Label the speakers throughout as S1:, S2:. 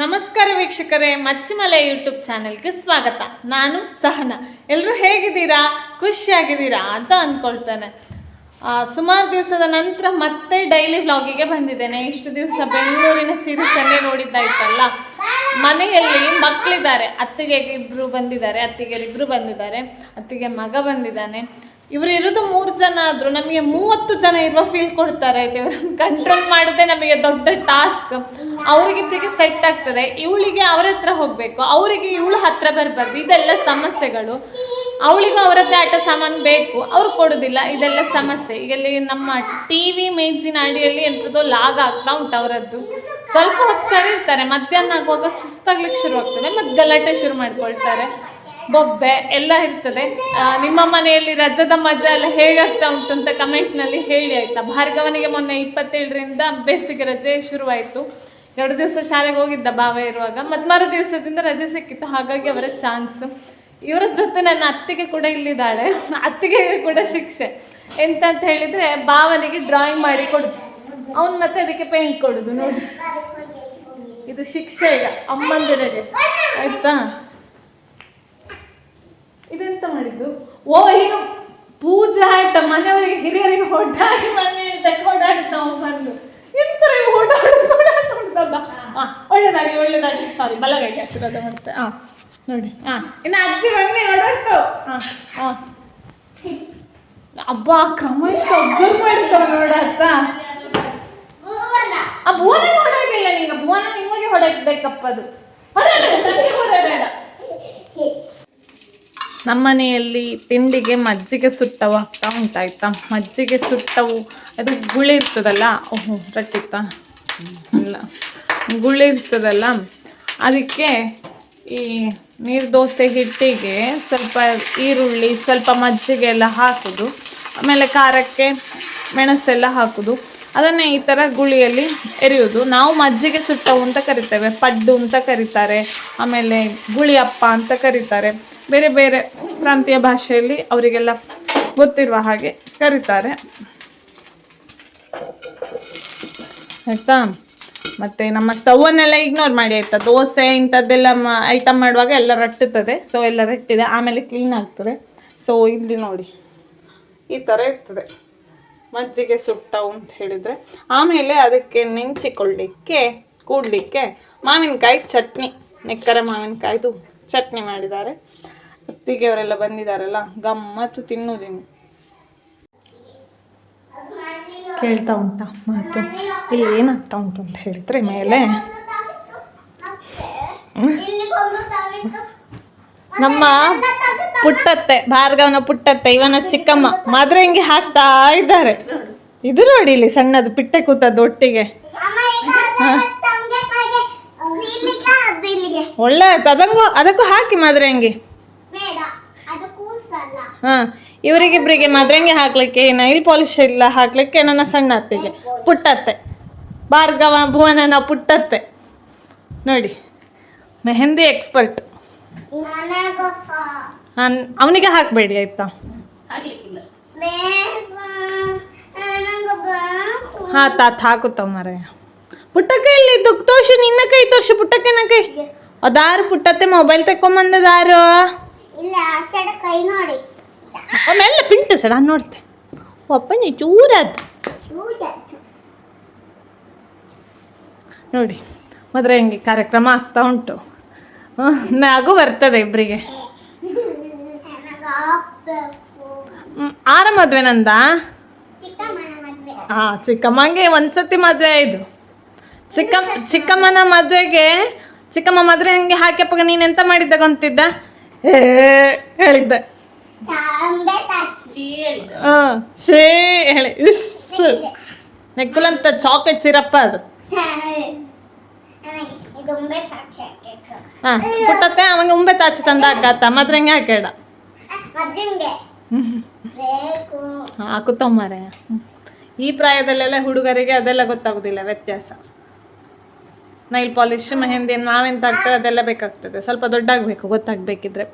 S1: ನಮಸ್ಕಾರ ವೀಕ್ಷಕರೇ, ಮಚ್ಚಿಮಲೆ ಯೂಟ್ಯೂಬ್ ಚಾನೆಲ್ಗೆ ಸ್ವಾಗತ. ನಾನು ಸಹನ. ಎಲ್ಲರೂ ಹೇಗಿದ್ದೀರಾ? ಖುಷಿಯಾಗಿದ್ದೀರಾ ಅಂತ ಅಂದ್ಕೊಳ್ತೇನೆ ಸುಮಾರು ದಿವಸದ ನಂತರ ಮತ್ತೆ ಡೈಲಿ ವ್ಲಾಗಿಗೆ ಬಂದಿದ್ದೇನೆ. ಇಷ್ಟು ದಿವಸ ಬೆಂಗಳೂರಿನ ಸೀರೀಸಲ್ಲೇ ನೋಡಿದ್ದಾಯ್ತಲ್ಲ ಮನೆಯಲ್ಲಿ ಮಕ್ಕಳಿದ್ದಾರೆ ಅತ್ತಿಗೆ ಇಬ್ಬರು ಬಂದಿದ್ದಾರೆ ಅತ್ತಿಗೆರಿಬ್ಬರು ಬಂದಿದ್ದಾರೆ, ಅತ್ತಿಗೆ ಮಗ ಬಂದಿದ್ದಾನೆ. ಇವರು ಇರೋದು ಮೂರು ಜನ ಆದರೂ ನಮಗೆ ಮೂವತ್ತು ಜನ ಇರುವ ಫೀಲ್ ಕೊಡ್ತಾರೆ ಕಂಟ್ರೋಲ್ ಮಾಡೋದೇ ನಮಗೆ ದೊಡ್ಡ ಟಾಸ್ಕ್ ಅವರಿಗಿಬ್ಬರಿಗೆ ಸೆಟ್ ಆಗ್ತದೆ. ಇವಳಿಗೆ ಅವ್ರ ಹತ್ರ ಹೋಗಬೇಕು. ಅವರಿಗೆ ಇವಳು ಹತ್ರ ಬರಬಾರ್ದು. ಇದೆಲ್ಲ ಸಮಸ್ಯೆಗಳು. ಅವಳಿಗೂ ಅವರದ್ದೇ ಆಟ ಸಾಮಾನು ಬೇಕು. ಅವ್ರು ಕೊಡೋದಿಲ್ಲ. ಇದೆಲ್ಲ ಸಮಸ್ಯೆ. ಈಗ ಇಲ್ಲಿ ನಮ್ಮ ಟಿ ವಿ ಮೇಜಿನ ಅಡಿಯಲ್ಲಿ ಎಂಥದ್ದೋ ಲಾಗ್ ಆಗ್ತಾ ಉಂಟು ಅವರದ್ದು. ಸ್ವಲ್ಪ ಹೊತ್ತು ಸರಿ ಇರ್ತಾರೆ. ಮಧ್ಯಾಹ್ನ ಆಗುವಾಗ ಸುಸ್ತಾಗ್ಲಿಕ್ಕೆ ಶುರು ಆಗ್ತದೆ. ಮತ್ತೆ ಗಲಾಟೆ ಶುರು ಮಾಡ್ಕೊಳ್ತಾರೆ. ಬೊಬ್ಬೆ ಎಲ್ಲ ಇರ್ತದೆ. ನಿಮ್ಮ ಮನೆಯಲ್ಲಿ ರಜದ ಮಜಾ ಎಲ್ಲ ಹೇಗಾಗ್ತಾ ಉಂಟು ಅಂತ ಕಮೆಂಟ್ನಲ್ಲಿ ಹೇಳಿ ಆಯ್ತಾ? ಭಾರ್ಗವನಿಗೆ ಮೊನ್ನೆ ಇಪ್ಪತ್ತೇಳರಿಂದ ಬೇಸಿಗೆ ರಜೆ ಶುರುವಾಯಿತು. ಎರಡು ದಿವಸ ಶಾಲೆಗೆ ಹೋಗಿದ್ದ ಭಾವ ಇರುವಾಗ. ಮತ್ತು ಮರು ದಿವಸದಿಂದ ರಜೆ ಸಿಕ್ಕಿತ್ತು. ಹಾಗಾಗಿ ಅವರ ಚಾನ್ಸ್ ಇವರ ಜೊತೆ ನನ್ನ ಅತ್ತಿಗೆ ಕೂಡ ಇಲ್ಲಿದ್ದಾಳೆ. ಅತ್ತಿಗೆ ಕೂಡ ಶಿಕ್ಷೆ. ಎಂತ ಅಂತ ಹೇಳಿದ್ರೆ ಭಾವನಿಗೆ ಡ್ರಾಯಿಂಗ್ ಮಾಡಿ ಕೊಡುದು. ಅವನು ಮತ್ತೆ ಅದಕ್ಕೆ ಪೇಂಟ್ ಕೊಡುದು ನೋಡಿ. ಇದು ಶಿಕ್ಷೆ ಈಗ. ಅಮ್ಮಂದಿರಿಗೆ. ಆಯ್ತಾ? ಇದೆಂತ ಮಾಡಿದ್ದು? ಓ ಈಗ ಪೂಜೆ ಆಯ್ತಾ, ಮನೆಯವರಿಗೆ ಹಿರಿಯರಿಗೆ ಹೊಡ್ಡಾಡಿ ಮನೆ ಓಡಾಡಿ ನಾವು ಬಂದು. ಎಂತ ಓಡಾಡುತ್ತಲ್ಲ ಹಾಂ ಒಳ್ಳೇದಾಗಿ ಒಳ್ಳೇದಾಗಿ ಸಾರಿ ಬಲಗೈಗೆ ಆಶೀರ್ವಾದ ಮಾಡುತ್ತೆ ಹಾ ನೋಡಿ. ಹಾ ಇನ್ನು ಅಜ್ಜಿ ಮನೆ ಓಡಾಡ್ತು ಹಾ ಹಾ ಅಬ್ಬ, ಕ್ರಮ ಎಷ್ಟು ಅಬ್ಸರ್ವ್ ಮಾಡಿರ್ತಾವ ನೋಡತ್ತ ಆ, ಭುವನ ಹೊಡಾಗಿಲ್ಲ ನಿಂಗೆ ಭುವನ ನಿಮಗೆ ಹೊಡಕ್ಬೇಕಪ್ಪ ಅದು ನನಗೆ ಹೊಡೆಯಲ್ಲ. ನಮ್ಮನೆಯಲ್ಲಿ ತಿಂಡಿಗೆ ಮಜ್ಜಿಗೆ ಸುಟ್ಟವು ಆಗ್ತಾ ಉಂಟಾಯ್ತಾ? ಮಜ್ಜಿಗೆ ಸುಟ್ಟವು, ಅದು ಗುಳಿ ಇರ್ತದಲ್ಲ? ಓಹೋ, ರಟ್ಟಿತ್ತ? ಗುಳಿ ಇರ್ತದಲ್ಲ? ಅದಕ್ಕೆ ಈ ನೀರು ದೋಸೆ ಹಿಟ್ಟಿಗೆ ಸ್ವಲ್ಪ ಈರುಳ್ಳಿ, ಸ್ವಲ್ಪ ಮಜ್ಜಿಗೆ ಎಲ್ಲ ಹಾಕೋದು. ಆಮೇಲೆ ಖಾರಕ್ಕೆ ಮೆಣಸೆಲ್ಲ ಹಾಕೋದು. ಅದನ್ನೇ ಈ ಥರ ಗುಳಿಯಲ್ಲಿ ಎರೆಯೋದು. ನಾವು ಮಜ್ಜಿಗೆ ಸುಟ್ಟವು ಅಂತ ಕರಿತೇವೆ. ಪಡ್ಡು ಅಂತ ಕರೀತಾರೆ. ಆಮೇಲೆ ಗುಳಿ ಅಪ್ಪ ಅಂತ ಕರೀತಾರೆ. ಬೇರೆ ಬೇರೆ ಪ್ರಾಂತೀಯ ಭಾಷೆಯಲ್ಲಿ ಅವರಿಗೆಲ್ಲ ಗೊತ್ತಿರುವ ಹಾಗೆ ಕರೀತಾರೆ. ಆಯ್ತಾ? ಮತ್ತೆ ನಮ್ಮ ಸ್ಟವನ್ನೆಲ್ಲ ಇಗ್ನೋರ್ ಮಾಡಿ ಆಯಿತಾ? ದೋಸೆ ಇಂಥದ್ದೆಲ್ಲ ಐಟಮ್ ಮಾಡುವಾಗ ಎಲ್ಲ ರಟ್ಟುತ್ತದೆ. ಸೊ ಎಲ್ಲ ರಟ್ಟಿದೆ. ಆಮೇಲೆ ಕ್ಲೀನ್ ಆಗ್ತದೆ. ಸೊ ಇಲ್ಲಿ ನೋಡಿ. ಈ ಥರ ಇರ್ತದೆ. ಮಜ್ಜಿಗೆ ಸುಟ್ಟವು ಅಂತ ಹೇಳಿದರೆ. ಆಮೇಲೆ ಅದಕ್ಕೆ ನೆಂಚಿಕೊಳ್ಳಿಕ್ಕೆ ಕೂಡಲಿಕ್ಕೆ ಮಾವಿನಕಾಯಿ ಚಟ್ನಿ. ನೆಕ್ಕರೆ ಮಾವಿನಕಾಯ್ದು ಚಟ್ನಿ ಮಾಡಿದ್ದಾರೆ. ಅತ್ತಿಗೆ ಅವರೆಲ್ಲ ಬಂದಿದ್ದಾರಲ್ಲ ಗಮ್ಮತ್ತು ತಿನ್ನುವುದಿನ್ನು ಕೇಳ್ತಾ ಉಂಟಾ ಮಾತು? ಇಲ್ಲಿ ಏನಾಗ್ತಾ ಉಂಟು ಅಂತ ಹೇಳಿದ್ರೆ ಮೇಲೆ. ನಮ್ಮ ಪುಟ್ಟತ್ತೆ, ಭಾರ್ಗವನ ಪುಟ್ಟತ್ತೆ, ಇವನ ಚಿಕ್ಕಮ್ಮ. ಮದ್ರಂಗಿ ಹಾಕ್ತಾ ಇದ್ದಾರೆ. ಇದು ನೋಡಿ ಇಲ್ಲಿ ಸಣ್ಣದು ಪಿಟ್ಟೆ ಕೂತದ್ದು ಒಟ್ಟಿಗೆ. ಒಳ್ಳೆ ಅದಂಗೂ ಅದಕ್ಕೂ ಹಾಕಿ ಮದ್ರಂಗಿ. ಹಾ, ಇವರಿಗಿಬ್ರಿಗೆ ಮದ್ರಂಗಿ ಹಾಕ್ಲಿಕ್ಕೆ ನೈಲ್ ಪಾಲಿಶ್ ಇಲ್ಲ, ಹಾಕ್ಲಿಕ್ಕೆ ನನ್ನ ಸಣ್ಣ ಅತ್ತೆಗೆ ಪುಟ್ಟತ್ತೆ. ಭಾರ್ಗವ ಭುವನನ ಪುಟ್ಟತ್ತೆ. ನೋಡಿ, ಮೆಹಂದಿ ಎಕ್ಸ್ಪರ್ಟ್ ಅವನಿಗೆ ಹಾಕಬೇಡಿ, ಆಯ್ತಾ? ಹಾ, ತಾತ ಹಾಕುತ್ತ ಮರೆ ಪುಟ್ಟಕ್ಕೆ ಇಲ್ಲಿ ದುಃಖ ತೋರ್ಸು, ನಿನ್ನ ಕೈ ಪುಟ್ಟಕ್ಕೆ ಪುಟ್ಟಕ್ಕೆನ ಕೈ. ಅದಾರು, ಪುಟ್ಟತ್ತೆ ಮೊಬೈಲ್ ತಕೊಂಬಂದದಾರು
S2: ಇಲ್ಲ ಕೈ ನೋಡಿ.
S1: ಒಮ್ಮೆಲ್ಲ ಪಿಂಟು ಸರ್, ನಾನು ನೋಡ್ತೆ. ಒಪ್ಪ ನೀ ಚೂರಾದ್ದು. ನೋಡಿ ಮದುವೆ ಹಂಗೆ ಕಾರ್ಯಕ್ರಮ ಆಗ್ತಾ ಉಂಟು. ನಾಗು ಬರ್ತದೆ ಇಬ್ಬರಿಗೆ ಆರ ಮದುವೆ ನಂದ? ಹಾಂ, ಚಿಕ್ಕಮ್ಮಂಗೆ ಒಂದ್ಸತಿ ಮದುವೆ ಆಯ್ತು ಚಿಕ್ಕ ಚಿಕ್ಕಮ್ಮನ ಮದುವೆಗೆ, ಚಿಕ್ಕಮ್ಮ ಮದುವೆ ಹಂಗೆ ಹಾಕ್ಯಪ್ಪಾಗ ನೀನು ಎಂತ ಮಾಡಿದ್ದ ಅಂತಿದ್ದ ಹೇಳಿದ್ದೆ. ಹಾ ಸೇ ಹೇಳಿ. ಇಸ್. ನೆಕ್ಕುಲಂತ ಚಾಕ್ಲೇಟ್ ಸಿರಪ್ಪ ಅದು. ಹಾಂ ಪುಟ್ಟತ್ತೆ ಅವಂಗ ಉಂಬೆ ತಾಚಿ ತಂದ ಹಾಕತ್ತ. ಮಾತ್ರ ಹಂಗೆ ಹಾಕೇಡ ಹಾಕುತ್ತಮ್ಮಾರೆ ಈ ಪ್ರಾಯದಲ್ಲೆಲ್ಲ ಹುಡುಗರಿಗೆ ಅದೆಲ್ಲ ಗೊತ್ತಾಗೋದಿಲ್ಲ ವ್ಯತ್ಯಾಸ. ನೈಲ್ ಪಾಲಿಶ್ ಮೆಹಂದಿ ನಾವೆಂತ ಹಾಕ್ತೇವೆ ಅದೆಲ್ಲ ಬೇಕಾಗ್ತದೆ. ಸ್ವಲ್ಪ ದೊಡ್ಡಾಗಬೇಕು ಗೊತ್ತಾಗಬೇಕಿದ್ರೆ.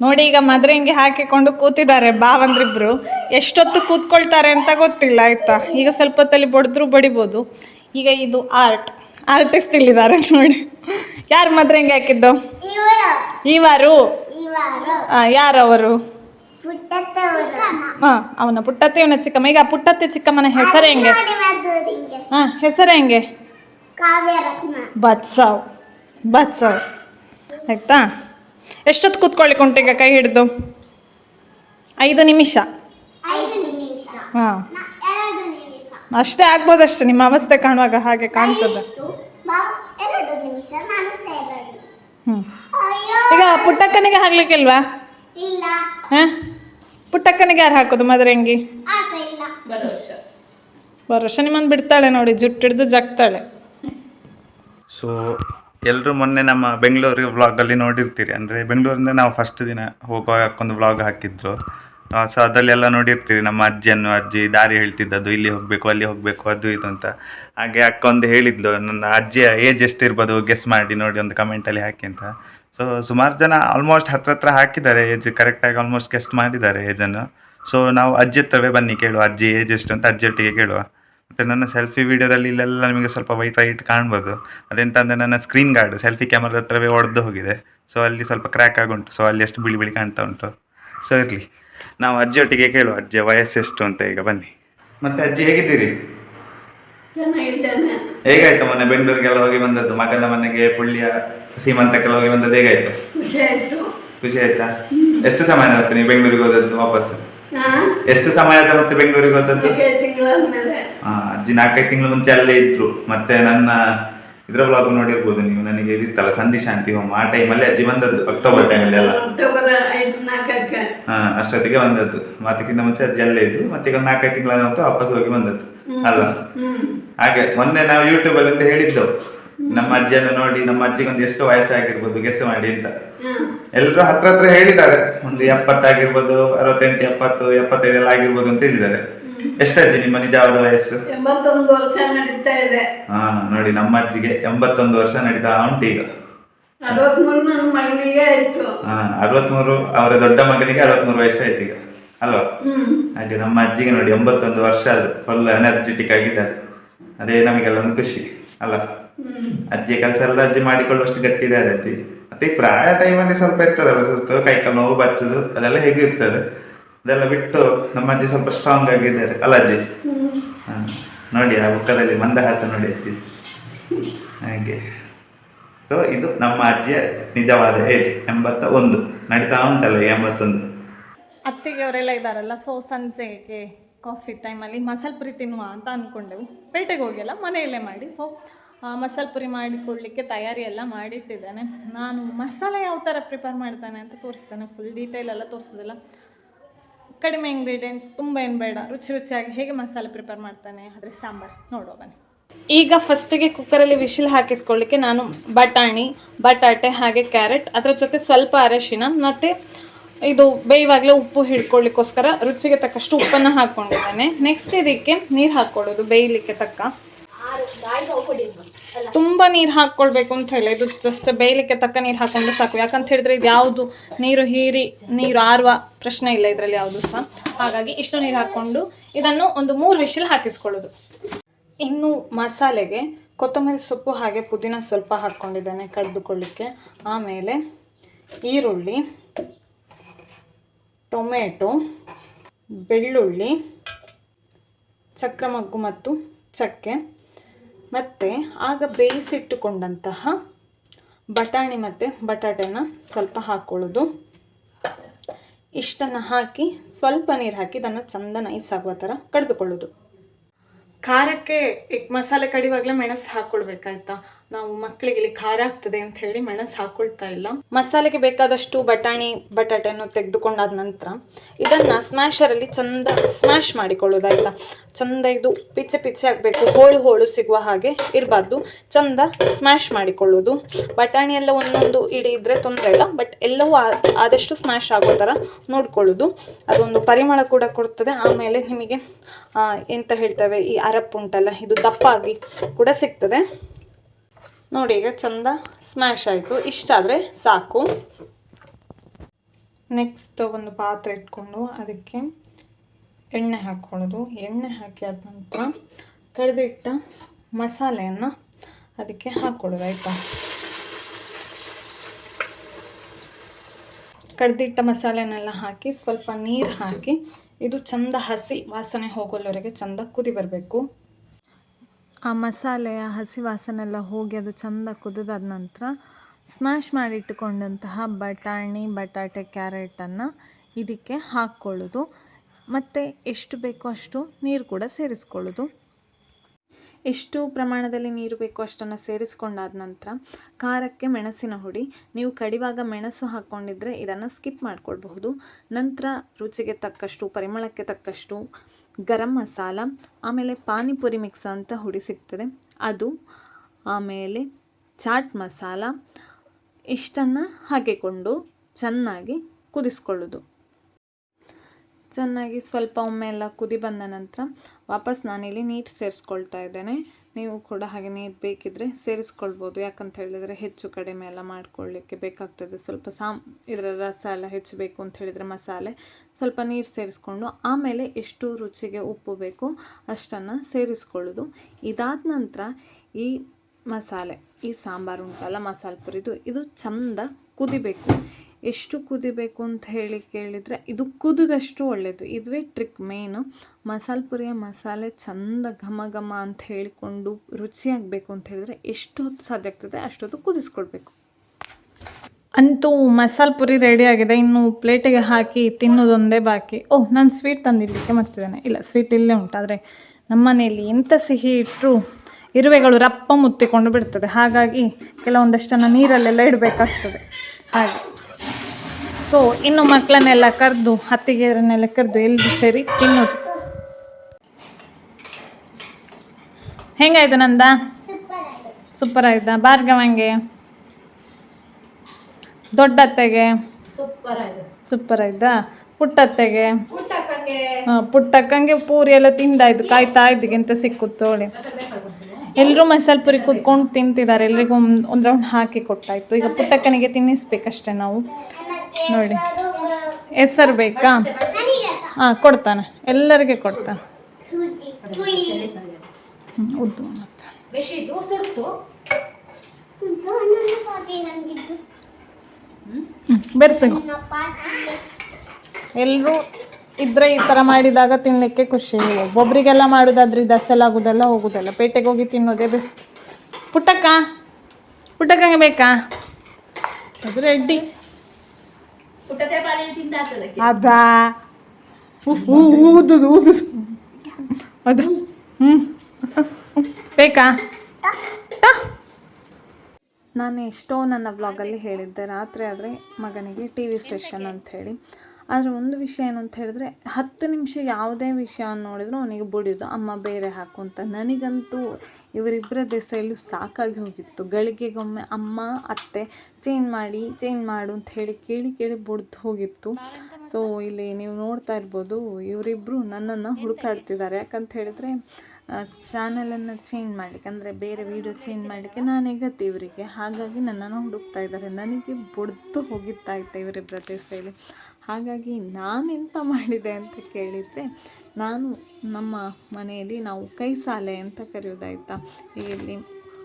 S1: ನೋಡಿ ಈಗ ಮದ್ರೆ ಹಿಂಗೆ ಹಾಕಿಕೊಂಡು ಕೂತಿದ್ದಾರೆ ಬಾವಂದ್ರಿಬ್ರು ಎಷ್ಟೊತ್ತು ಕೂತ್ಕೊಳ್ತಾರೆ ಅಂತ ಗೊತ್ತಿಲ್ಲ ಆಯ್ತಾ? ಈಗ ಸ್ವಲ್ಪ ಹೊತ್ತಲ್ಲಿ ಬಡಿದ್ರು ಬಡಿಬೋದು. ಈಗ ಇದು ಆರ್ಟ್ ಆರ್ಟಿಸ್ಟ್ ಇಲ್ಲಿದ್ದಾರೆ ನೋಡಿ. ಯಾರು ಮದ್ರೆ ಹಿಂಗೆ ಹಾಕಿದ್ದು?
S2: ಇವರು.
S1: ಯಾರವರು? ಹಾ ಅವನ ಪುಟ್ಟತ್ತೆ ಇವನ ಚಿಕ್ಕಮ್ಮ. ಈಗ ಪುಟ್ಟತ್ತೆ ಚಿಕ್ಕಮ್ಮನ ಹೆಸರು ಹೆಂಗೆ? ಹಾ ಹೆಸರು ಹೆಂಗೆ? ಬಚ್ಚಾವ್. ಬಚ್ಚಾವ್. ಆಯ್ತಾ? ಎಷ್ಟೊತ್ತು ಕೂತ್ಕೊಳ್ಳಿಕ್ಕೆ ಉಂಟು ಈಗ ಕೈ ಹಿಡಿದು? ಐದು ನಿಮಿಷ. ಹಾಂ. ಅಷ್ಟೇ ಆಗ್ಬೋದಷ್ಟೇ ನಿಮ್ಮ ಅವಸ್ಥೆ ಕಾಣುವಾಗ ಹಾಗೆ ಕಾಣ್ತದೆ. ಹ್ಞೂ ಈಗ ಪುಟ್ಟಕ್ಕನಿಗೆ ಹಾಕ್ಲಿಕ್ಕಿಲ್ವಾ?
S2: ಇಲ್ಲ.
S1: ಹಾಂ? ಪುಟ್ಟಕ್ಕನಿಗೆ ಯಾರು ಹಾಕೋದು ಮದರಂಗಿ?
S2: ಹೆಂಗಿ ಇಲ್ಲ
S1: ವರ್ಷ ನಿಮ್ಮನ್ನು ಬಿಡ್ತಾಳೆ ನೋಡಿ ಜುಟ್ಟು ಹಿಡಿದು ಜಗ್ತಾಳೆ.
S3: ಸೊ ಎಲ್ಲರೂ ಮೊನ್ನೆ ನಮ್ಮ ಬೆಂಗಳೂರು ವ್ಲಾಗಲ್ಲಿ ನೋಡಿರ್ತೀರಿ. ಅಂದರೆ ಬೆಂಗಳೂರಿಂದ ನಾವು ಫಸ್ಟ್ ದಿನ ಹೋಗುವಾಗ ಒಂದು ವ್ಲಾಗ್ ಹಾಕಿದ್ರು. ಸೊ ಅದಲ್ಲೆಲ್ಲ ನೋಡಿರ್ತೀರಿ ನಮ್ಮ ಅಜ್ಜಿಯನ್ನು, ಅಜ್ಜಿ ದಾರಿ ಹೇಳ್ತಿದ್ದದ್ದು, ಇಲ್ಲಿ ಹೋಗಬೇಕು, ಅಲ್ಲಿ ಹೋಗಬೇಕು, ಅದು ಇದು ಅಂತ. ಹಾಗೆ ಅಕ್ಕ ಒಂದು ಹೇಳಿದ್ಲು, ನನ್ನ ಅಜ್ಜಿಯ ಏಜ್ ಎಷ್ಟಿರ್ಬೋದು ಗೆಸ್ ಮಾಡಿ, ನೋಡಿ ಒಂದು ಕಮೆಂಟಲ್ಲಿ ಹಾಕಿ ಅಂತ. ಸೊ ಸುಮಾರು ಜನ ಆಲ್ಮೋಸ್ಟ್ ಹತ್ರ ಹತ್ರ ಹಾಕಿದ್ದಾರೆ ಏಜ್ ಕರೆಕ್ಟಾಗಿ ಆಲ್ಮೋಸ್ಟ್ ಗೆಸ್ಟ್ ಮಾಡಿದ್ದಾರೆ ಏಜನ್ನು ಸೊ ನಾವು ಅಜ್ಜಿ ಹತ್ರವೇ ಬನ್ನಿ ಕೇಳುವ, ಅಜ್ಜಿ ಏಜ್ ಎಷ್ಟು ಅಂತ ಅಜ್ಜಿಯೊಟ್ಟಿಗೆ ಕೇಳುವ. ಮತ್ತು ನನ್ನ ಸೆಲ್ಫಿ ವಿಡಿಯೋದಲ್ಲಿ ಇಲ್ಲೆಲ್ಲ ನಿಮಗೆ ಸ್ವಲ್ಪ ವೈಟ್ ವೈಟ್ ಕಾಣ್ಬೋದು. ಅದೆಂತ ಅಂದರೆ ನನ್ನ ಸ್ಕ್ರೀನ್ ಗಾರ್ಡ್ ಸೆಲ್ಫಿ ಕ್ಯಾಮರಾ ಹತ್ರವೇ ಒಡೆದು ಹೋಗಿದೆ. ಸೊ ಅಲ್ಲಿ ಸ್ವಲ್ಪ ಕ್ರ್ಯಾಕ್ ಆಗುಂಟು. ಸೊ ಅಲ್ಲಿ ಎಷ್ಟು ಬಿಳಿ ಬಿಳಿ ಕಾಣ್ತಾ ಉಂಟು. ಸೊ ಇರಲಿ. ನಾವು ಅಜ್ಜಿಯೊಟ್ಟಿಗೆ ಕೇಳುವ. ಅಜ್ಜಿಯ ವಯಸ್ಸೆಷ್ಟು ಅಂತ ಈಗ ಬನ್ನಿ. ಮತ್ತೆ ಅಜ್ಜಿ ಹೇಗಿದ್ದೀರಿ? ಹೇಗಾಯ್ತು ಮೊನ್ನೆ ಬೆಂಗಳೂರಿಗೆಲ್ಲ ಹೋಗಿ ಬಂದದ್ದು? ಮಗನ ಮನೆಗೆ ಪುಳ್ಯ ಸೀಮಂತಕ್ಕೆಲ್ಲ ಹೋಗಿ ಬಂದದ್ದು ಹೇಗಾಯ್ತು?
S4: ಖುಷಿ ಆಯ್ತು.
S3: ಎಷ್ಟು ಸಮಯ ಆಗುತ್ತೆ ನೀವು ಬೆಂಗಳೂರಿಗೆ ಹೋದದ್ದು ವಾಪಸ್ ಎಷ್ಟು ಸಮಯ ಆಯ್ತಾ ಮತ್ತೆ ಬೆಂಗಳೂರಿಗೆ ಹೋದದ್ದು? ಅಜ್ಜಿ ನಾಲ್ಕೈದು ತಿಂಗಳ ಮುಂಚೆ ಅಲ್ಲೇ ಇದ್ರು. ಮತ್ತೆ ನನ್ನ ಇದ್ರ ಬ್ಲಾಗ್ ನೋಡಿರ್ಬೋದು ನೀವು. ನನಗೆ ಇದಿತ್ತಲ್ಲ ಸಂಧಿ ಶಾಂತಿ ಹೋಮ. ಆ ಟೈಮಲ್ಲಿ ಅಜ್ಜಿ ಬಂದದ್ದು ಅಕ್ಟೋಬರ್ ಟೈಮಲ್ಲಿ ಎಲ್ಲ ಹಾ ಅಷ್ಟೊತ್ತಿಗೆ ಬಂದದ್ದು. ಮತ್ತಕ್ಕಿಂತ ಮುಂಚೆ ಅಜ್ಜಿ ಅಲ್ಲೇ ಇದ್ರು. ಮತ್ತೆ ಈಗ ಒಂದು ನಾಲ್ಕೈದು ತಿಂಗಳ ನಂತರ ವಾಪಸ್ ಹೋಗಿ ಬಂದದ್ದು. ಅಲ್ಲ? ಹಾಗೆ ಮೊನ್ನೆ ನಾವು ಯೂಟ್ಯೂಬ್ ಅಲ್ಲಿ ಅಂತ ಹೇಳಿದ್ದೆವು ನಮ್ಮ ಅಜ್ಜಿಯನ್ನು ನೋಡಿ ನಮ್ಮ ಅಜ್ಜಿಗೆ ಒಂದು ಎಷ್ಟು ವಯಸ್ಸಾಗಿರ್ಬೋದು ಗೆಸ್ ಮಾಡಿ ಅಂತ. ಎಲ್ಲರೂ ಹತ್ರ ಹತ್ರ ಹೇಳಿದ್ದಾರೆ. ಒಂದು ಎಪ್ಪತ್ತಾಗಿರ್ಬೋದು ಅರವತ್ತೆಂಟು ಎಪ್ಪತ್ತು ಎಪ್ಪತ್ತೈದೆಲ್ಲ ಆಗಿರ್ಬೋದು ಅಂತ ಹೇಳಿದ್ದಾರೆ. ಎಷ್ಟಜ್ಜಿ ನಿಮ್ಮ ನಿಜವಾದ ವಯಸ್ಸು?
S4: ಎಂಬತ್ತೊಂದು ವರ್ಷ ನಡೀತಾ ಇದೆ.
S3: ಹಾ ನೋಡಿ ನಮ್ಮ ಅಜ್ಜಿಗೆ ಎಂಬತ್ತೊಂದು ವರ್ಷ ನಡೀತಾ ಉಂಟು ಈಗ.
S4: ಅರವತ್ಮೂರು ನನ್ನ ಮಗನಿಗೆ ಆಯ್ತು.
S3: ಹಾ ಅರವತ್ಮೂರು ಅವರ ದೊಡ್ಡ ಮಗನಿಗೆ ಅರವತ್ಮೂರು ವಯಸ್ಸಾಯ್ತು ಈಗ. ಅಲ್ವಾ? ಹಾಗೆ ನಮ್ಮ ಅಜ್ಜಿಗೆ ನೋಡಿ ಎಂಬತ್ತೊಂದು ವರ್ಷ ಅದು. ಫುಲ್ ಎನರ್ಜೆಟಿಕ್ ಆಗಿದ್ದಾರೆ. ಅದೇ ನಮಗೆಲ್ಲ ಒಂದು ಖುಷಿ ಅಲ್ಲ
S4: ಅಜ್ಜಿಯ
S3: ಅಜ್ಜಿ ಕೆಲಸ ಎಲ್ಲ ಅಜ್ಜಿ ಮಾಡಿಕೊಳ್ಳುವಷ್ಟು ಗಟ್ಟಿ ಇದೆ ಅಜ್ಜಿ. ಮತ್ತೆ ಪ್ರಾಯ ಟೈಮಲ್ಲಿ ಸ್ವಲ್ಪ ಇರ್ತದಲ್ಲ ಸುಸ್ತು ಕೈಕಾಲು ನೋವು ಬಚ್ಚದು ಅದೆಲ್ಲ ಹೇಗೆ ಇರ್ತದೆ. ಅದೆಲ್ಲ ಬಿಟ್ಟು ನಮ್ಮ ಅಜ್ಜಿ ಸ್ವಲ್ಪ ಸ್ಟ್ರಾಂಗ್ ಆಗಿದ್ದಾರೆ ಅಲ್ಲ ಅಜ್ಜಿ?
S4: ಹ್ಮ್.
S3: ನೋಡಿ ಆ ಮುಖದಲ್ಲಿ ಮಂದಹಾಸ ನೋಡಿ ಅಜ್ಜಿ. ಹಾಗೆ. ಸೊ ಇದು ನಮ್ಮ ಅಜ್ಜಿಯ ನಿಜವಾದ ಏಜ್ ಎಂಬತ್ತ ಒಂದು ನಡೀತಾ ಉಂಟಲ್ಲ ಎಂಬತ್ತೊಂದು?
S1: ಅತ್ತಿಗೆ ಅವರೆಲ್ಲ ಇದ್ದಾರಲ್ಲ ಸೊ ಸಂಜೆಗೆ ಕಾಫಿ ಟೈಮಲ್ಲಿ ಮಸಾಲೆ ಪುರಿ ತಿನ್ನುವ ಅಂತ ಅಂದ್ಕೊಂಡೆವು ಪೇಟೆಗೆ ಹೋಗಿಲ್ಲ ಮನೆಯಲ್ಲೇ ಮಾಡಿ ಸೊ ಮಸಾಲ ಪುರಿ ಮಾಡಿಕೊಡ್ಲಿಕ್ಕೆ ತಯಾರಿ ಎಲ್ಲ ಮಾಡಿಟ್ಟಿದ್ದೇನೆ. ನಾನು ಮಸಾಲೆ ಯಾವ ಥರ ಪ್ರಿಪೇರ್ ಮಾಡ್ತಾನೆ ಅಂತ ತೋರಿಸ್ತಾನೆ ಫುಲ್ ಡೀಟೇಲ್ ಎಲ್ಲ ತೋರಿಸೋದಿಲ್ಲ. ಕಡಿಮೆ ಇಂಗ್ರೀಡಿಯೆಂಟ್ ತುಂಬ ಏನು ಬೇಡ, ರುಚಿ ರುಚಿಯಾಗಿ ಹೇಗೆ ಮಸಾಲೆ ಪ್ರಿಪೇರ್ ಮಾಡ್ತಾನೆ ಆದರೆ ಸಾಂಬಾರು. ನೋಡುವ, ಬನ್ನಿ. ಈಗ ಫಸ್ಟಿಗೆ ಕುಕ್ಕರಲ್ಲಿ ವಿಶಿಲ್ ಹಾಕಿಸ್ಕೊಳ್ಳಿಕ್ಕೆ ನಾನು ಬಟಾಣಿ, ಬಟಾಟೆ ಹಾಗೆ ಕ್ಯಾರೆಟ್, ಅದರ ಜೊತೆ ಸ್ವಲ್ಪ ಅರಶಿನ, ಮತ್ತು ಇದು ಬೇಯುವಾಗಲೇ ಉಪ್ಪು ಹಿಡ್ಕೊಳ್ಳಿಕ್ಕೋಸ್ಕರ ರುಚಿಗೆ ತಕ್ಕಷ್ಟು ಉಪ್ಪನ್ನು ಹಾಕ್ಕೊಂಡಿದ್ದೇನೆ. ನೆಕ್ಸ್ಟ್ ಇದಕ್ಕೆ ನೀರು ಹಾಕ್ಕೊಳ್ಳೋದು, ಬೇಯಲಿಕ್ಕೆ ತಕ್ಕ. ತುಂಬ ನೀರು ಹಾಕ್ಕೊಳ್ಬೇಕು ಅಂತ ಹೇಳಿ. ಇದು ಜಸ್ಟ್ ಬೇಯಲಿಕ್ಕೆ ತಕ್ಕ ನೀರು ಹಾಕೊಂಡು ಸಾಕು. ಯಾಕಂತ ಹೇಳಿದ್ರೆ ಇದು ಯಾವುದು? ನೀರು ಹೀರಿ, ನೀರು ಆರುವ ಪ್ರಶ್ನೆ ಇಲ್ಲ ಇದರಲ್ಲಿ ಯಾವುದು ಸಹ. ಹಾಗಾಗಿ ಇಷ್ಟು ನೀರು ಹಾಕ್ಕೊಂಡು ಇದನ್ನು ಒಂದು ಮೂರು ವಿಷಲ್ ಹಾಕಿಸ್ಕೊಳ್ಳೋದು. ಇನ್ನು ಮಸಾಲೆಗೆ ಕೊತ್ತಂಬರಿ ಸೊಪ್ಪು ಹಾಗೆ ಪುದೀನ ಸ್ವಲ್ಪ ಹಾಕ್ಕೊಂಡಿದ್ದೇನೆ ಕಡಿದುಕೊಳ್ಳಿಕ್ಕೆ. ಆಮೇಲೆ ಈರುಳ್ಳಿ, ಟೊಮೆಟೊ, ಬೆಳ್ಳುಳ್ಳಿ ಚಕ್ರಮಗ್ಗು ಮತ್ತು ಚಕ್ಕೆ. ಮತ್ತು ಆಗ ಬೇಯಿಸಿಟ್ಟುಕೊಂಡಂತಹ ಬಟಾಣಿ ಮತ್ತು ಬಟಾಟೆನ ಸ್ವಲ್ಪ ಹಾಕ್ಕೊಳ್ಳೋದು ಇಷ್ಟನ್ನು ಹಾಕಿ ಸ್ವಲ್ಪ ನೀರು ಹಾಕಿ ಇದನ್ನು ಚಂದ ನೈಸ್ ಆಗುವ ಥರ ಕಡಿದುಕೊಳ್ಳೋದು. ಖಾರಕ್ಕೆ, ಮಸಾಲೆ ಕಡಿವಾಗಲೇ ಮೆಣಸು ಹಾಕ್ಕೊಳ್ಬೇಕಾಯ್ತಾ ನಾವು ಮಕ್ಕಳಿಗೆ ಇಲ್ಲಿ ಖಾರ ಆಗ್ತದೆ ಅಂತ ಹೇಳಿ ಮೆಣಸು ಹಾಕೊಳ್ತಾ ಇಲ್ಲ. ಮಸಾಲೆಗೆ ಬೇಕಾದಷ್ಟು ಬಟಾಣಿ ಬಟಾಟೆಯನ್ನು ತೆಗೆದುಕೊಂಡಾದ ನಂತರ ಇದನ್ನು ಸ್ಮ್ಯಾಶರಲ್ಲಿ ಚಂದ ಸ್ಮ್ಯಾಶ್ ಮಾಡಿಕೊಳ್ಳೋದಾಯ್ತಾ? ಚಂದ ಇದು ಪಿಚ್ಚೆ ಪಿಚ್ಚೆ ಆಗಬೇಕು, ಹೋಳು ಹೋಳು ಸಿಗುವ ಹಾಗೆ ಇರಬಾರ್ದು. ಚಂದ ಸ್ಮ್ಯಾಶ್ ಮಾಡಿಕೊಳ್ಳೋದು. ಬಟಾಣಿ ಎಲ್ಲ ಒಂದೊಂದು ಇಡಿ ಇದ್ರೆ ತೊಂದರೆ ಇಲ್ಲ ಬಟ್ ಎಲ್ಲವೂ ಆದಷ್ಟು ಸ್ಮ್ಯಾಶ್ ಆಗೋ ಥರ ನೋಡ್ಕೊಳ್ಳೋದು. ಅದೊಂದು ಪರಿಮಳ ಕೂಡ ಕೊಡ್ತದೆ. ಆಮೇಲೆ ನಿಮಗೆ ಎಂತ ಹೇಳ್ತೇವೆ, ಈ ಅರಪ್ಪು ಉಂಟಲ್ಲ ಇದು ದಪ್ಪಾಗಿ ಕೂಡ ಸಿಗ್ತದೆ. ನೋಡಿ, ಈಗ ಚಂದ ಸ್ಮ್ಯಾಶ್ ಆಯಿತು. ಇಷ್ಟಾದರೆ ಸಾಕು. ನೆಕ್ಸ್ಟ್ ಒಂದು ಪಾತ್ರೆ ಇಟ್ಕೊಂಡು ಅದಕ್ಕೆ ಎಣ್ಣೆ ಹಾಕ್ಕೊಳ್ಳೋದು ಎಣ್ಣೆ ಹಾಕಿ ಆದ ನಂತರ ಕಳೆದಿಟ್ಟ ಮಸಾಲೆಯನ್ನು ಅದಕ್ಕೆ ಹಾಕ್ಕೊಳ್ಳೋದು ಆಯಿತಾ? ಕಡ್ದಿಟ್ಟ ಮಸಾಲೆನೆಲ್ಲ ಹಾಕಿ ಸ್ವಲ್ಪ ನೀರು ಹಾಕಿ, ಇದು ಚಂದ ಹಸಿ ವಾಸನೆ ಹೋಗೋಲ್ಲವರೆಗೆ ಚಂದ ಕುದಿ ಬರಬೇಕು. ಆ ಮಸಾಲೆಯ ಹಸಿ ವಾಸನೆಲ್ಲ ಹೋಗಿ ಅದು ಚೆಂದ ಕುದಿದಾದ ನಂತರ ಸ್ಮ್ಯಾಶ್ ಮಾಡಿಟ್ಟುಕೊಂಡಂತಹ ಬಟಾಣಿ, ಬಟಾಟೆ ಕ್ಯಾರೆಟನ್ನು ಇದಕ್ಕೆ ಹಾಕ್ಕೊಳ್ಳೋದು. ಮತ್ತು ಎಷ್ಟು ಬೇಕೋ ಅಷ್ಟು ನೀರು ಕೂಡ ಸೇರಿಸ್ಕೊಳ್ಳೋದು. ಎಷ್ಟು ಪ್ರಮಾಣದಲ್ಲಿ ನೀರು ಬೇಕೋ ಅಷ್ಟನ್ನು ಸೇರಿಸ್ಕೊಂಡಾದ ನಂತರ ಖಾರಕ್ಕೆ ಮೆಣಸಿನ ಹುಡಿ. ನೀವು ಕಡಿವಾಗ ಮೆಣಸು ಹಾಕ್ಕೊಂಡಿದ್ರೆ ಇದನ್ನು ಸ್ಕಿಪ್ ಮಾಡಿಕೊಳ್ಬಹುದು. ನಂತರ ರುಚಿಗೆ ತಕ್ಕಷ್ಟು, ಪರಿಮಳಕ್ಕೆ ತಕ್ಕಷ್ಟು ಗರಂ ಮಸಾಲ, ಆಮೇಲೆ ಪಾನಿಪುರಿ ಮಿಕ್ಸ್ ಅಂತ ಹುಡಿ ಸಿಗ್ತದೆ. ಅದು ಆಮೇಲೆ ಚಾಟ್ ಮಸಾಲ, ಇಷ್ಟನ್ನು ಹಾಕಿಕೊಂಡು ಚೆನ್ನಾಗಿ ಕುದಿಸ್ಕೊಳ್ಳೋದು. ಚೆನ್ನಾಗಿ ಸ್ವಲ್ಪ ಒಮ್ಮೆ ಎಲ್ಲ ಕುದಿ ಬಂದ ನಂತರ ವಾಪಸ್ ನಾನಿಲ್ಲಿ ನೀರು ಸೇರಿಸ್ಕೊಳ್ತಾ ಇದ್ದೇನೆ. ನೀವು ಕೂಡ ಹಾಗೆ ನೀರು ಬೇಕಿದ್ದರೆ ಸೇರಿಸ್ಕೊಳ್ಬೋದು. ಯಾಕಂತ ಹೇಳಿದರೆ ಹೆಚ್ಚು ಕಡಿಮೆ ಎಲ್ಲ ಮಾಡ್ಕೊಳ್ಳಿಕ್ಕೆ ಬೇಕಾಗ್ತದೆ. ಸ್ವಲ್ಪ ಸಾಮ್, ಇದರ ರಸ ಎಲ್ಲ ಹೆಚ್ಚು ಬೇಕು ಅಂತ ಹೇಳಿದರೆ ಮಸಾಲೆ, ಸ್ವಲ್ಪ ನೀರು ಸೇರಿಸ್ಕೊಂಡು ಆಮೇಲೆ ಎಷ್ಟು ರುಚಿಗೆ ಉಪ್ಪು ಬೇಕು ಅಷ್ಟನ್ನು ಸೇರಿಸ್ಕೊಳ್ಳೋದು. ಇದಾದ ನಂತರ ಈ ಮಸಾಲೆ, ಈ ಸಾಂಬಾರು ಉಂಟಲ್ಲ ಮಸಾಲೆ ಪುರಿದು, ಇದು ಚಂದ ಕುದಿಬೇಕು. ಎಷ್ಟು ಕುದಿಬೇಕು ಅಂತ ಹೇಳಿ ಕೇಳಿದರೆ ಇದು ಕುದಿದಷ್ಟು ಒಳ್ಳೆಯದು ಇದುವೇ ಟ್ರಿಕ್ ಮೇನು ಮಸಾಲೆ ಪುರಿಯ ಮಸಾಲೆ ಚಂದ ಘಮ ಘಮ ಅಂತ ಹೇಳಿಕೊಂಡು ರುಚಿಯಾಗಬೇಕು ಅಂತ ಹೇಳಿದರೆ ಎಷ್ಟು ಹೊತ್ತು ಸಾಧ್ಯ ಆಗ್ತದೆ ಅಷ್ಟೊತ್ತು ಕುದಿಸ್ಕೊಳ್ಬೇಕು. ಅಂತೂ ಮಸಾಲೆ ಪುರಿ ರೆಡಿ ಆಗಿದೆ. ಇನ್ನು ಪ್ಲೇಟಿಗೆ ಹಾಕಿ ತಿನ್ನೋದೊಂದೇ ಬಾಕಿ. ಓಹ್, ನಾನು ಸ್ವೀಟ್ ತಂದಿಡಲಿಕ್ಕೆ ಮರ್ತಿದ್ದೇನೆ. ಇಲ್ಲ ಸ್ವೀಟ್ ಇಲ್ಲೇ ಉಂಟು. ಆದರೆ ನಮ್ಮನೆಯಲ್ಲಿ ಎಂಥ ಸಿಹಿ ಇಟ್ಟರು ಇರುವೆಗಳು ರಪ್ಪ ಮುತ್ತಿಕೊಂಡು ಬಿಡ್ತದೆ. ಹಾಗಾಗಿ ಕೆಲವೊಂದಷ್ಟನ್ನು ನೀರಲ್ಲೆಲ್ಲ ಇಡಬೇಕಾಗ್ತದೆ. ಹಾಗೆ. ಸೊ ಇನ್ನು ಮಕ್ಕಳನ್ನೆಲ್ಲ ಕರೆದು ಹತ್ತಿಗೆರನ್ನೆಲ್ಲ ಕರೆದು ಎಲ್ಲರೂ ಸೇರಿ ತಿನ್ನು ಹೆಂಗಾಯ್ತು ನಂದ?
S2: ಸೂಪರ್
S1: ಆಯ್ತ ಭಾರ್ಗವಂಗೆ? ದೊಡ್ಡ ಅತ್ತೆಗೆ
S4: ಸೂಪರ್ ಆಯ್ತ
S1: ಪುಟ್ಟತ್ತೆಗೆ ಹಾಂ ಪುಟ್ಟಕ್ಕಂಗೆ ಪೂರಿ ಎಲ್ಲ ತಿಂದಾಯ್ತು ಕಾಯ್ತಾ ಇದ್ದಿಗೆ ಎಂತ ಸಿಕ್ಕುತ್ತೋಳಿ ಎಲ್ಲರೂ ಮಸಾಲೆ ಪುರಿ ಕೂತ್ಕೊಂಡು ತಿಂತಿದ್ದಾರೆ ಎಲ್ರಿಗೂ ಒಂದು ರೌಂಡ್ ಹಾಕಿ ಕೊಟ್ಟಾಯ್ತು. ಈಗ ಪುಟ್ಟಕ್ಕನಿಗೆ ತಿನ್ನಿಸ್ಬೇಕಷ್ಟೇ ನಾವು. ನೋಡಿ.
S2: ಹೆಸರು
S1: ಬೇಕಾ? ಹಾಂ ಕೊಡ್ತಾನೆ. ಎಲ್ಲರಿಗೆ ಕೊಡ್ತಾನೆ ಉದ್ದು
S2: ಬೆರೆಸಿ
S1: ಎಲ್ಲರೂ ಇದ್ರೆ ಈ ಥರ ಮಾಡಿದಾಗ ತಿನ್ನಲಿಕ್ಕೆ ಖುಷಿ. ಒಬ್ಬೊಬ್ರಿಗೆಲ್ಲ ಮಾಡೋದಾದ್ರೆ ದಸಲಾಗೋದೆಲ್ಲ ಹೋಗೋದಲ್ಲ. ಪೇಟೆಗೆ ಹೋಗಿ ತಿನ್ನೋದೇ ಬೆಸ್ಟ್ ಪುಟ್ಟಕ್ಕ? ಪುಟ್ಟಕ್ಕಂಗೆ ಬೇಕಾ? ಅದು ರೆಡ್ಡಿ ಅದಾ? ಊದುದು ಅದ ಹ್ಞೂ ಬೇಕಾ? ನಾನು ಎಷ್ಟೋ ನನ್ನ ವ್ಲಾಗಲ್ಲಿ ಹೇಳಿದ್ದೆ ರಾತ್ರಿ ಆದರೆ ಮಗನಿಗೆ ಟಿ ವಿ ಸ್ಟೇಷನ್ ಅಂತ ಹೇಳಿ ಆದರೆ ಒಂದು ವಿಷಯ ಏನು ಅಂತ ಹೇಳಿದ್ರೆ ಹತ್ತು ನಿಮಿಷ ಯಾವುದೇ ವಿಷಯ ನೋಡಿದ್ರು ಅವನಿಗೆ ಬುಡಿದು ಅಮ್ಮ ಬೇರೆ ಹಾಕು ಅಂತ ನನಗಂತೂ ಇವರಿಬ್ಬರ ದೆಸೆಯಲ್ಲೂ ಸಾಕಾಗಿ ಹೋಗಿತ್ತು. ಗಳಿಗೆಗೊಮ್ಮೆ ಅಮ್ಮ, ಅತ್ತೆ ಚೇಂಜ್ ಮಾಡಿ ಚೇಂಜ್ ಮಾಡು ಅಂತ ಹೇಳಿ ಕೇಳಿ ಕೇಳಿ ಬಡ್ದು ಹೋಗಿತ್ತು. ಸೊ ಇಲ್ಲಿ ನೀವು ನೋಡ್ತಾ ಇರ್ಬೋದು ಇವರಿಬ್ಬರು ನನ್ನನ್ನು ಹುಡುಕಾಡ್ತಿದ್ದಾರೆ. ಯಾಕಂತ ಹೇಳಿದರೆ ಚಾನಲನ್ನು ಚೇಂಜ್ ಮಾಡಲಿಕ್ಕೆ ಅಂದರೆ ಬೇರೆ ವೀಡಿಯೋ ಚೇಂಜ್ ಮಾಡಲಿಕ್ಕೆ ನಾನು ಗತಿ ಇವರಿಗೆ. ಹಾಗಾಗಿ ನನ್ನನ್ನು ಹುಡುಕ್ತಾ ಇದ್ದಾರೆ. ನನಗೆ ಬಡ್ದು ಹೋಗಿತ್ತಾಯ್ತು ಇವರಿಬ್ಬರ ದೇಶದಲ್ಲಿ ಹಾಗಾಗಿ ನಾನೆಂತ ಮಾಡಿದೆ ಅಂತ ಕೇಳಿದರೆ, ನಾನು ನಮ್ಮ ಮನೆಯಲ್ಲಿ ನಾವು ಕೈ ಸಾಲೆ ಅಂತ ಕರೆಯೋದಾಯ್ತಾ ಇಲ್ಲಿ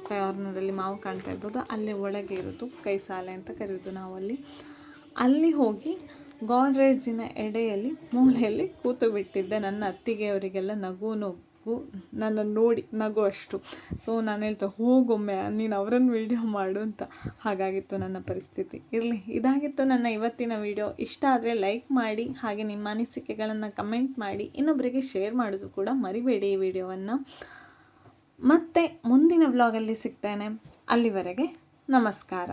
S1: ಕಾರ್ನರಲ್ಲಿ ಮಾವು ಕಾಣ್ತಾ ಇರ್ಬೋದು, ಅಲ್ಲೇ ಒಳಗೆ ಇರೋದು ಕೈ ಸಾಲೆ ಅಂತ ಕರೆಯೋದು ನಾವಲ್ಲಿ. ಅಲ್ಲಿ ಹೋಗಿ ಗಾಡ್ರೇಜಿನ ಎಡೆಯಲ್ಲಿ, ಮೂಲೆಯಲ್ಲಿ ಕೂತು ಬಿಟ್ಟಿದ್ದೆ. ನನ್ನ ಅತ್ತಿಗೆಯವರಿಗೆಲ್ಲ ನಗು ನಗು ನನ್ನನ್ನು ನೋಡಿ ನಗು ಅಷ್ಟು. ಸೊ ನಾನು ಹೇಳ್ತೆ, ಹೋಗೊಮ್ಮೆ ನೀನು ಅವರನ್ನು ವೀಡಿಯೋ ಮಾಡು ಅಂತ. ಹಾಗಾಗಿತ್ತು ನನ್ನ ಪರಿಸ್ಥಿತಿ. ಇರಲಿ, ಇದಾಗಿತ್ತು ನನ್ನ ಇವತ್ತಿನ ವಿಡಿಯೋ ಇಷ್ಟ ಆದರೆ ಲೈಕ್ ಮಾಡಿ, ಹಾಗೆ ನಿಮ್ಮ ಅನಿಸಿಕೆಗಳನ್ನು ಕಮೆಂಟ್ ಮಾಡಿ ಇನ್ನೊಬ್ಬರಿಗೆ ಶೇರ್ ಮಾಡೋದು ಕೂಡ ಮರಿಬೇಡಿ ಈ ವಿಡಿಯೋವನ್ನು ಮತ್ತೆ ಮುಂದಿನ ವ್ಲಾಗಲ್ಲಿ ಸಿಗ್ತೇನೆ. ಅಲ್ಲಿವರೆಗೆ ನಮಸ್ಕಾರ.